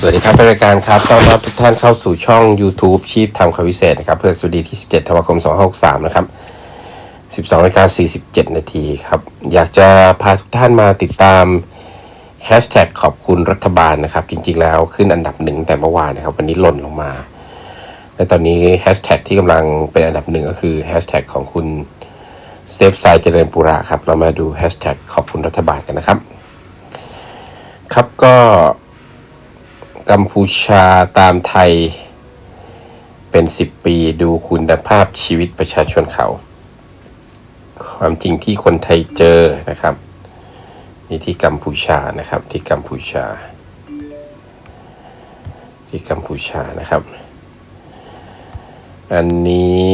สวัสดีครับเป็นรายการครับต้อนรับทุกท่านเข้าสู่ช่อง YouTube ชีพทำข่าวพิเศษนะครับเพื่อสวัสดีที่ 17ธันวาคม 2563 นะครับ 12นาฬิกา47 นาทีครับ อยากจะพาทุกท่านมาติดตามแฮชแท็กขอบคุณรัฐบาลนะครับ จริงๆแล้วขึ้นอันดับหนึ่งแต่เมื่อวานนะครับ วันนี้หล่นลงมา และตอนนี้แฮชแท็กที่กำลังเป็นอันดับหนึ่งก็คือแฮชแท็กของคุณเซฟไซเจริญปุระครับ เรามาดูแฮชแท็กขอบคุณรัฐบาลกันนะครับ ครับก็ กัมพูชาตามไทย เป็น 10 ปีดูคุณภาพชีวิตประชาชนเขา ความจริงที่คนไทยเจอนะครับนี่ที่กัมพูชานะครับที่กัมพูชา ที่กัมพูชานะครับ อันนี้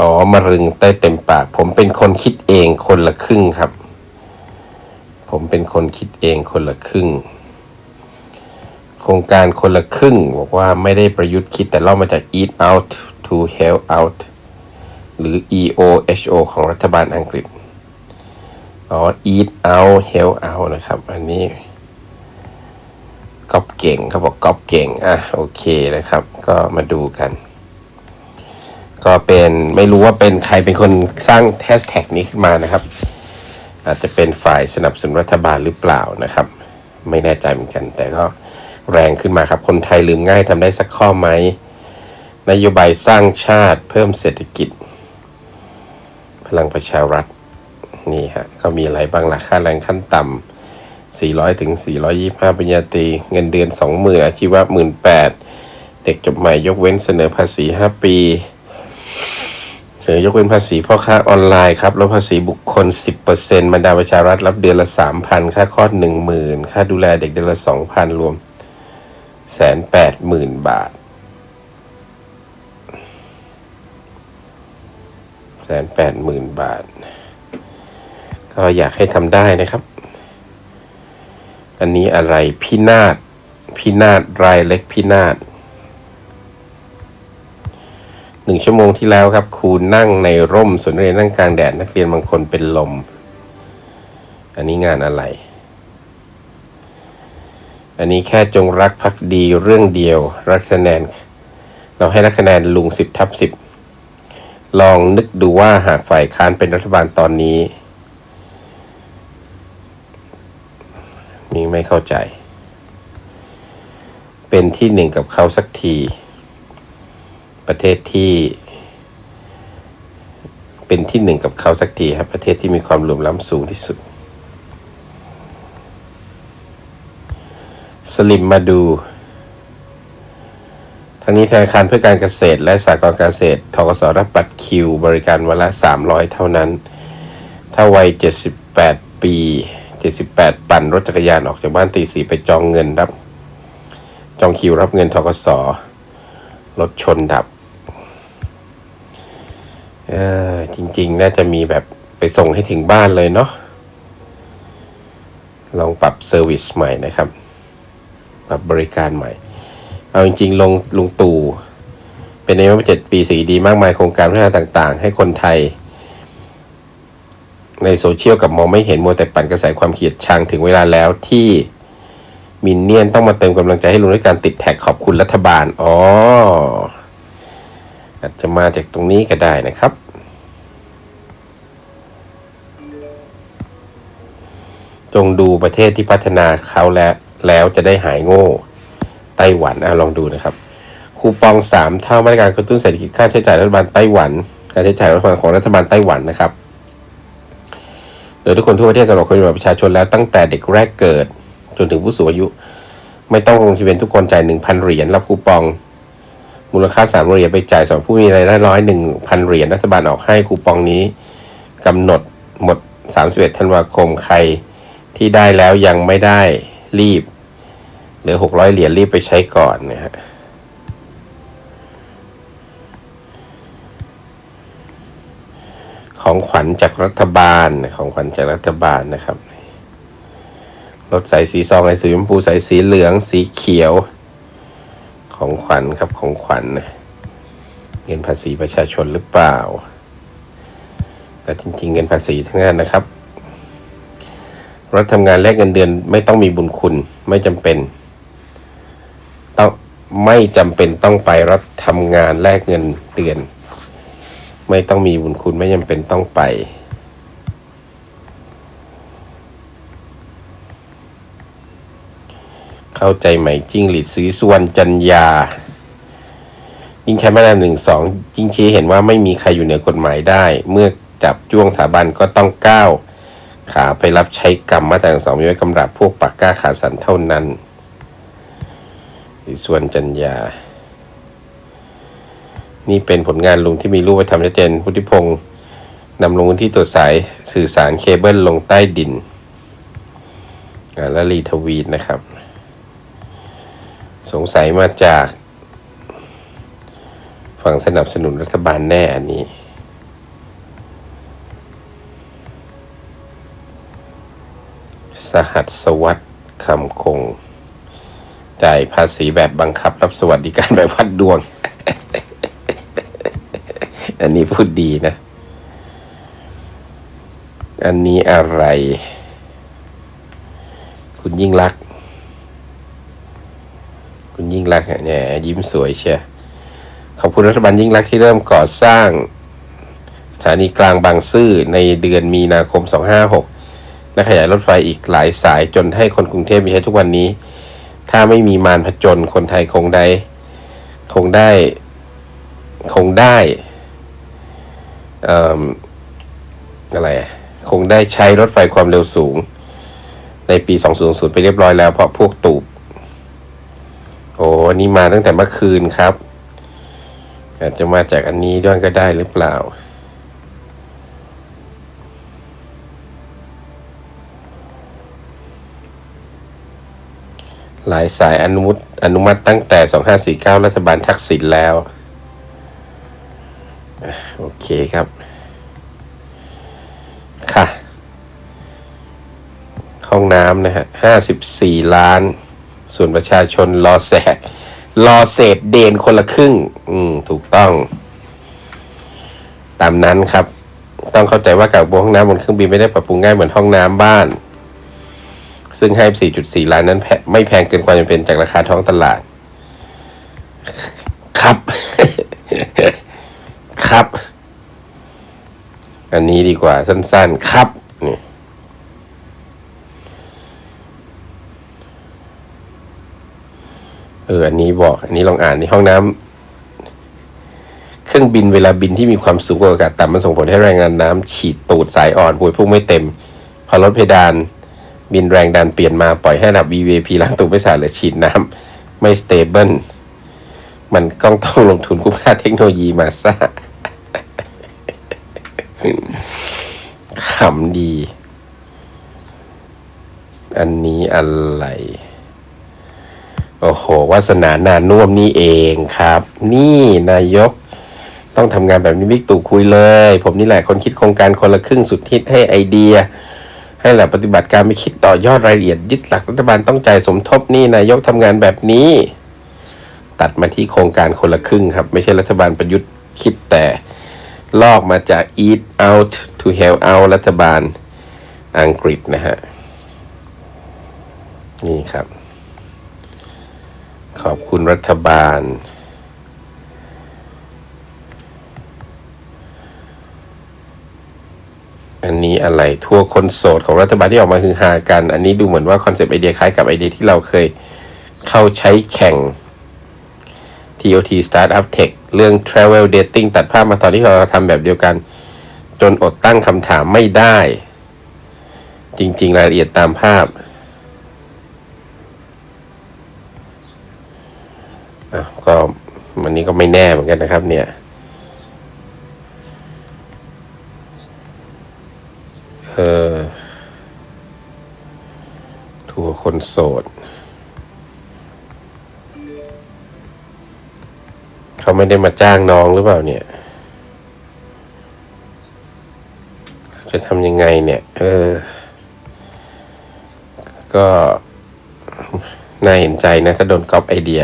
อ๋อมะรึงใต้เต็มปาก ผมเป็นคนคิดเองคนละครึ่งครับ ผมเป็นคนคิดเองคนละครึ่ง โครงการคนละครึ่ง บอกว่าไม่ได้ประยุทธ์คิดแต่เล่ามาจาก eat out to help out หรือ EOHO ของรัฐบาลอังกฤษ อ๋อ eat out help out นะครับ อันนี้ก๊อปเก่งเขาบอกก๊อปเก่ง อะ โอเคนะครับ ก็มาดูกัน ก็เป็นไม่รู้ว่าเป็นใครเป็นคนสร้างแฮชแท็กนี้ขึ้นมานะครับ อาจจะเป็นฝ่ายสนับสนุนรัฐบาลหรือเปล่านะครับ ไม่แน่ใจเหมือนกัน แต่ก็ แรงขึ้นมาครับ คนไทยลืมง่ายทำได้สักข้อไหม นโยบายสร้างชาติเพิ่มเศรษฐกิจ พลังประชารัฐ นี่ฮะ ก็มีอะไรบ้างล่ะค่าแรงขั้นต่ำ400ถึง425ปริญญาตรี เงินเดือน 20,000อาชีวะ18,000เด็กจบใหม่ยกเว้นเสนอภาษี 5 ปี เสนอยกเว้นภาษีพ่อค้าออนไลน์ครับลดภาษีบุคคล 10%บรรดาประชารัฐรับเดือนละ 3,000 ค่าคลอด 10,000 ค่าดูแลเด็กเดือนละ 2,000 รวม แสนแปดหมื่นบาทแสนแปดหมื่นบาท ก็อยากให้ทำได้นะครับ อันนี้อะไรพินาศพินาศรายเล็กพินาศหนึ่งชั่วโมงที่แล้วครับครูนั่งในร่มส่วนเรียนนั่งกลางแดดนักเรียนบางคนเป็นลม อันนี้งานอะไร อันนี้แค่จงรักภักดีเรื่องเดียว รักคะแนน เราให้รักคะแนนลุงสิบทับสิบลองนึกดูว่าหากฝ่ายค้านเป็นรัฐบาลตอนนี้ นี่ไม่เข้าใจ เป็นที่หนึ่งกับเขาสักที ประเทศที่เป็นที่หนึ่งกับเขาสักทีครับประเทศที่มีความเหลื่อมล้ำสูงที่สุด สลิมมาดูทั้งนี้ธนาคารเพื่อการเกษตรและสหกรณ์การเกษตรทกสรับบัตรคิว บริการวันละ 300 เท่านั้น ถ้าวัย 78 ปี 78 ปั่นรถจักรยานออกจากบ้านตีสี่ไปจองเงินรับ จองคิวรับเงินทกสรถชนดับ เออจริงๆ น่าจะมีแบบไปส่งให้ถึงบ้านเลยเนาะลองปรับเซอร์วิสใหม่นะครับ ปรับบริการใหม่ เอาจริงๆลงลุงตู่เป็นนายกมาเจ็ดปีสีดีมากมายโครงการพัฒนาต่างๆ ให้คนไทย ในโซเชียลกับมองไม่เห็นมัวแต่ปั่นกระแสความเกลียดชังถึงเวลาแล้วที่มินเนี่ยนต้องมาเติมกำลังใจให้ลุงด้วยการติดแท็กขอบคุณรัฐบาล อ๋อ อาจจะมาจากตรงนี้ก็ได้นะครับ จงดูประเทศที่พัฒนาเขาแล้ว แล้วจะได้หายโง่ไต้หวันอะลองดูนะครับ คูปองสามเท่ามาตรการกระตุ้นเศรษฐกิจค่าใช้จ่ายรัฐบาลไต้หวัน การใช้จ่ายรัฐบาลของรัฐบาลไต้หวันนะครับโดยทุกคนทั่วประเทศสำหรับคนประชาชนแล้วตั้งแต่เด็กแรกเกิด จนถึงผู้สูงอายุ ไม่ต้องลงทะเบียนทุกคนจ่ายหนึ่งพันเหรียญรับคูปอง มูลค่าสามเหรียญไปจ่ายสำหรับผู้มีรายได้ร้อยหนึ่งพันเหรียญรัฐบาลออกให้คูปองนี้กำหนดหมด 31 ธันวาคมใครที่ได้แล้วยังไม่ได้รีบ เหลือหกร้อยเหรียญรีบไปใช้ก่อนนะฮะของขวัญจากรัฐบาลของขวัญจากรัฐบาลนะครับรถสายสีซองสายสีชมพูสายสีเหลืองสีเขียว ของขวัญครับของขวัญเงินภาษีประชาชนหรือเปล่าก็จริง ๆ เงินภาษีทั้งนั้นนะครับรัฐทำงานแลกเงินเดือนไม่ต้องมีบุญคุณไม่จำเป็น ไม่จำเป็นต้องไปรับทำงานแลกเงินเดือน ไม่ต้องมีบุญคุณไม่จำเป็นต้องไป เข้าใจไหมจิ้งหรีดสีสวนจัญญายิ่งใช้มาตราหนึ่งสองยิ่งชี้เห็นว่าไม่มีใครอยู่เหนือกฎหมายได้ เมื่อจับจ้วงสถาบันก็ต้องก้าวขาไปรับใช้กรรมมาตราสองมีไว้กำรับพวกปากกล้าขาสันเท่านั้น สีสวนจัญญานี่เป็นผลงานลุงที่มีรูปไปทำชัดเจนพุทธิพงศ์นำลงพื้นที่ตรวจสายสื่อสารเคเบิลลงใต้ดิน และรีทวีตนะครับ สงสัยมาจากฝั่งสนับสนุนรัฐบาลแน่อันนี้ สหัสวัสดิ์คำคง จ่ายภาษีแบบบังคับ รับสวัสดิการแบบวัดดวง อันนี้พูดดีนะ อันนี้อะไร คุณยิ่งรัก คุณยิ่งรักเนี่ยยิ้มสวยเชียขอบคุณรัฐบาลยิ่งรักที่เริ่มก่อสร้าง สถานีกลางบางซื่อในเดือนมีนาคม 256 และขยายรถไฟอีกหลายสายจนให้คนกรุงเทพมีใช้ทุกวันนี้ ถ้าไม่มีมารผจญคนไทยคงได้ คงได้ คงได้เอ่อะไรคงได้ใช้รถไฟความเร็วสูง ในปี 2000 ไปเรียบร้อยแล้ว เพราะพวกตูบโอ้อันนี่มาตั้งแต่เมื่อคืนครับ อาจจะมาจากอันนี้ด้วยก็ได้หรือเปล่า หลายสายอนุมัติอนุมัติตั้งแต่ 2549 รัฐบาลทักษิณแล้ว โอเคครับ ค่ะ ห้องน้ำนะฮะ 54 ล้าน ส่วนประชาชนรอแสกรอเศษเดนคนละครึ่ง อืม ถูกต้อง ตามนั้นครับ ต้องเข้าใจว่ากับห้องน้ำบนเครื่องบินไม่ได้ปรับปรุงง่ายเหมือนห้องน้ำบ้าน ซึ่งให้4.4 ล้านนั้นแไม่แพงเกินความจำเป็นจากราคาท้องตลาด ครับ ครับ อันนี้ดีกว่าสั้น ๆ ครับนี่เออ อันนี้บอก อันนี้ลองอ่านในห้องน้ำเครื่องบินเวลาบินที่มีความสูงกว่าอากาศต่ำมันส่งผลให้แรงงานน้ำฉีดตูดสายอ่อนพวยพุ่งไม่เต็ม พอลดเพดาน บินแรงดันเปลี่ยนมาปล่อยให้ระดับ VVP ล้างตูดไม่สะอาดหรือฉีดน้ำไม่สเตเบิลมันก็ต้องลงทุนคุ้มค่าเทคโนโลยีมาซะขำดี อันนี้อะไร โอ้โหวาสนานานุ่มนี่เองครับ นี่นายกต้องทำงานแบบนี้บิ๊กตู่คุยเลย ผมนี่แหละคนคิดโครงการคนละครึ่งสุดฮิตให้ไอเดีย ให้แหละปฏิบัติการไม่คิดต่อยอดรายละเอียดยึดหลักรัฐบาลต้องจ่ายสมทบนี่นายกทำงานแบบนี้ ตัดมาที่โครงการคนละครึ่งครับ ไม่ใช่รัฐบาลประยุทธ์คิดแต่ลอกมาจาก eat out to help out รัฐบาลอังกฤษนะฮะ นี่ครับ ขอบคุณรัฐบาล อันนี้อะไรทั่วคนโสดของรัฐบาลที่ออกมาคือฮากัน อันนี้ดูเหมือนว่าคอนเซปต์ไอเดียคล้ายกับไอเดียที่เราเคยเข้าใช้แข่ง TOT Startup Tech เรื่อง Travel Dating ตัดภาพมาตอนที่เราทำแบบเดียวกัน จนอดตั้งคำถามไม่ได้ จริง ๆ รายละเอียดตามภาพอะก็วันนี้ก็ไม่แน่เหมือนกันนะครับเนี่ย เออทัวร์คนโสด เขาไม่ได้มาจ้างน้องหรือเปล่าเนี่ย จะทำยังไงเนี่ย เออ ก็น่าเห็นใจนะ ถ้าโดนก๊อปไอเดีย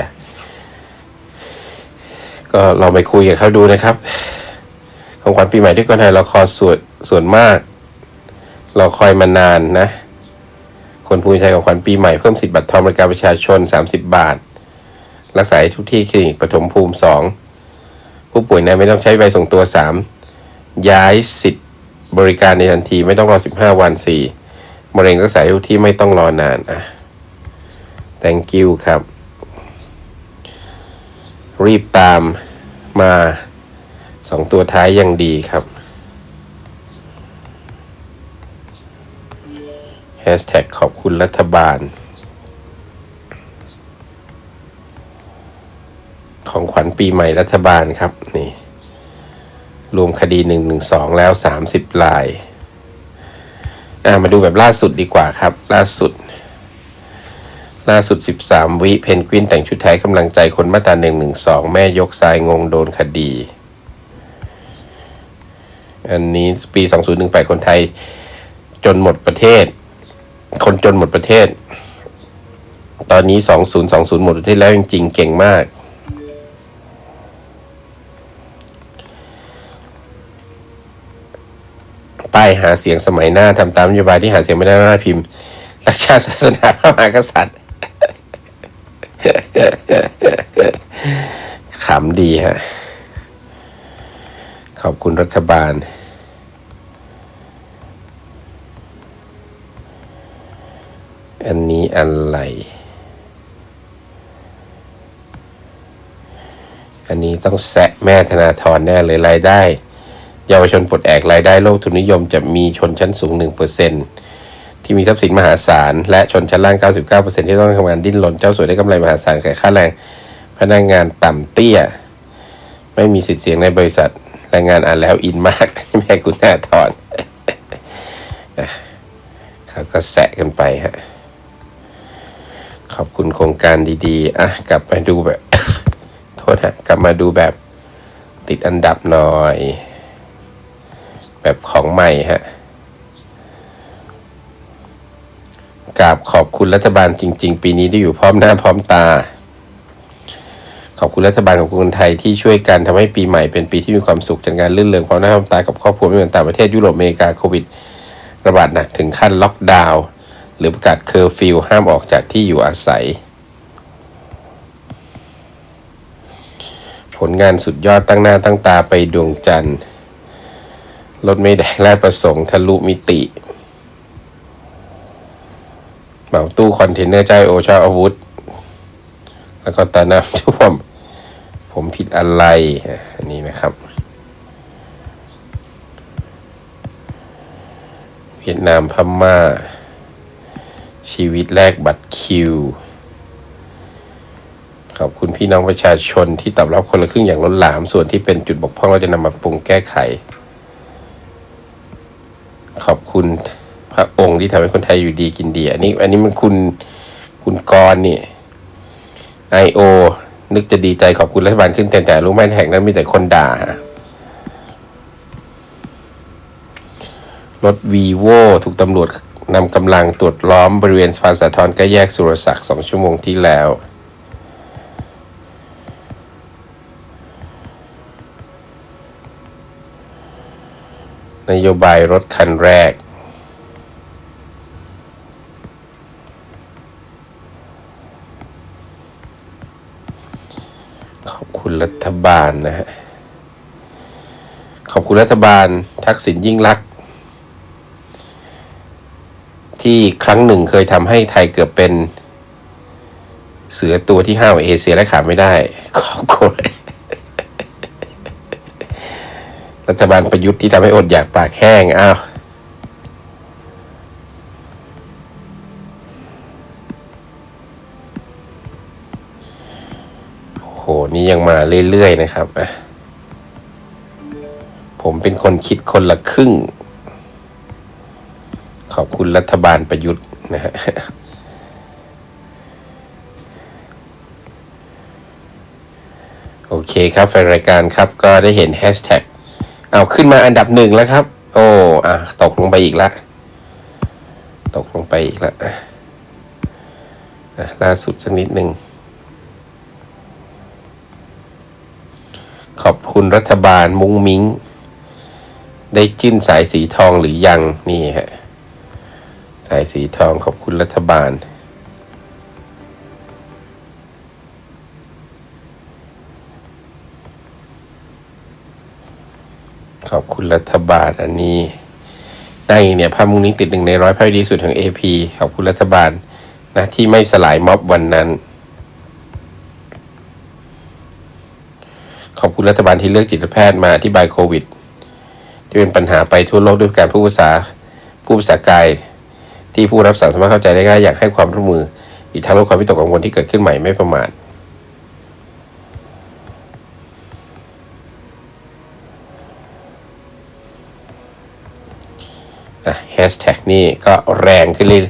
ก็ลองไปคุยกับเขาดูนะครับ ของขวัญปีใหม่ที่คนไทยเราคอส่วนส่วนมาก ราคอยมานานนะ คนภูมิใจของขวัญปีใหม่เพิ่มสิทธิ์บัตรทองบริการประชาชน 30 บาท รักษาทุกที่คลินิกปฐมภูมิสองผู้ป่วยในไม่ต้องใช้ใบส่งตัวสามย้ายสิทธิ์บริการในทันทีไม่ต้องรอสิบห้าวันสี่มะเร็งรักษาทุกที่ไม่ต้องรอนานอะ thank you ครับ รีบตามมาสองตัวท้ายยังดีครับ Hashtag ขอบคุณรัฐบาล ของขวัญปีใหม่รัฐบาลครับ นี่ รวมคดีหนึ่งหนึ่งสองแล้วสามสิบลาย อ่ามาดูแบบล่าสุดดีกว่าครับ ล่าสุด ล่าสุด 13 วิเพนกวินแต่งชุดไทยกำลังใจคนมาตรา112 แม่ยกทรายงงโดนคดีอันนี้ปี 2018 คนไทย จนหมดประเทศ คนจนหมดประเทศ ตอนนี้ 2020 หมดประเทศแล้วจริงๆ เก่งมาก ป้ายหาเสียงสมัยหน้าทำตามนโยบายที่หาเสียงไม่ได้หน้าพิมพ์รักชาติศาสนาพระมหากษัตริย์ขำดีฮะ ขอบคุณรัฐบาล อันนี้อะไร อันนี้ต้องแซะแม่ธนาธรแน่เลยรายได้ เยาวชนปลดแอกรายได้โลกทุนนิยมจะมีชนชั้นสูง 1%ที่มีทรัพย์สินมหาศาล และชนชั้นล่าง 99%ที่ต้องทำงานดิ้นรนเจ้าสัวได้กำไรมหาศาลแต่ค่าแรง พนักงานต่ำเตี้ย ไม่มีสิทธิ์เสียงในบริษัทแรงงานอ่านแล้วอินมากแม่คุณแน่ถอนเขาก็แสะกันไปฮะ ขอบคุณโครงการดีๆ อะ กลับมาดูแบบ โทษฮะ กลับมาดูแบบติดอันดับหน่อย แบบของใหม่ฮะกราบขอบคุณรัฐบาลจริง ๆ ปีนี้ได้อยู่พร้อมหน้าพร้อมตา ขอบคุณรัฐบาลของคนไทยที่ช่วยกันทำให้ปีใหม่เป็นปีที่มีความสุขจัดงานลื่นเริงพร้อมหน้าพร้อมตากับครอบครัวไม่เหมือนต่างประเทศยุโรปอเมริกาโควิด ระบาดหนักถึงขั้นล็อกดาวน์ หรือประกาศเคอร์ฟิวห้ามออกจากที่อยู่อาศัย ผลงานสุดยอดตั้งหน้าตั้งตาไปดวงจันทร์รถไม่แดงแลประสงค์ทะลุมิติเหมาตู้คอนเทนเนอร์ใจโอชาอาวุธ แล้วก็ตาน้ำท่วม ผมผิดอะไร อันนี้นะครับ เวียดนามพม่า ชีวิตแรกบัตรคิว ขอบคุณพี่น้องประชาชนที่ตอบรับคนละครึ่งอย่างล้นหลาม ส่วนที่เป็นจุดบกพร่องเราจะนำมาปรุงแก้ไข ขอบคุณพระองค์ที่ทำให้คนไทยอยู่ดีกินดี อันนี้ อันนี้มันคุณคุณกรณ์นี่ไอโอนึกจะดีใจขอบคุณรัฐบาลขึ้นแต่แต่รู้ไหมแห่งนั้นมีแต่คนด่ารถวีโวถูกตำรวจ นำกำลังตรวจล้อมบริเวณสะพานสาทรใกล้แยกสุรศักดิ์สองชั่วโมงที่แล้ว นโยบายรถคันแรก ขอบคุณรัฐบาลนะฮะ ขอบคุณรัฐบาลทักษิณยิ่งลักษณ์ ที่ครั้งหนึ่งเคยทำให้ไทยเกือบเป็น เสือตัวที่ห้าของเอเชียและขาดไม่ได้ขอบคุณรัฐบาลประยุทธ์ที่ทำให้อดอยากปากแห้งอ้าวโห นี่ยังมาเรื่อย ๆ นะครับ ผมเป็นคนคิดคนละครึ่ง ขอบคุณรัฐบาลประยุทธ์นะฮะโอเคครับแฟนรายการครับก็ได้เห็นแฮชแท็กเอาขึ้นมาอันดับหนึ่งแล้วครับ โอ้อะตกลงไปอีกละตกลงไปอีกละอะอะล่าสุดสักนิดหนึ่งขอบคุณรัฐบาลมุ้งมิ้ง ได้จิ้นสายสีทองหรือยังนี่ฮะ สายสีทองขอบคุณรัฐบาล ขอบคุณรัฐบาลอันนี้ได้เนี่ยภาพมุมนี้ติดหนึ่งในร้อยภาพดีสุดของ AP ขอบคุณรัฐบาลนะที่ไม่สลายม็อบวันนั้น ขอบคุณรัฐบาลที่เลือกจิตแพทย์มาอธิบายโควิดที่เป็นปัญหาไปทั่วโลกด้วยการพูดภาษาผู้ภาษากาย ที่ผู้รับสารสามารถเข้าใจได้ง่ายอยากให้ความร่วมมือ อีกทั้งลดความวิตกกังวลที่เกิดขึ้นใหม่ไม่ประมาทแฮชแท็กนี่ก็แรงขึ้นเลย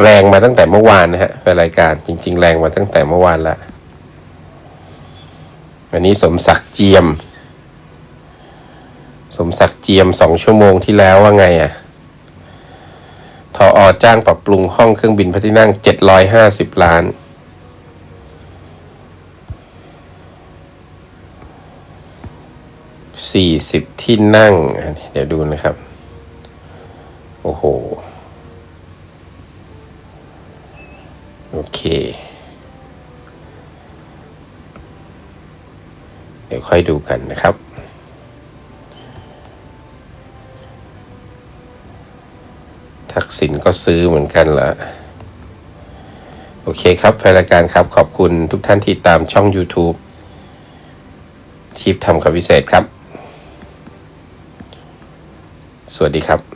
แรงมาตั้งแต่เมื่อวานนะฮะแฟนรายการจริง ๆ แรงมาตั้งแต่เมื่อวานละวันนี้สมศักดิ์เจียม สมศักดิ์เจียมสองชั่วโมงที่แล้วว่าไงอะ่ะ ทออจ้างปรับปรุงห้องเครื่องบินพระที่นั่งเจ็ดร้อยห้าสิบล้านสี่สิบที่นั่ง เดี๋ยวดูนะครับ โอ้โห โอเค เดี๋ยวค่อยดูกันนะครับ ทักษิณก็ซื้อเหมือนกันละโอเคครับแฟนรายการครับขอบคุณทุกท่านที่ตามช่อง YouTube คลิปทำคำพิเศษครับ สวัสดีครับ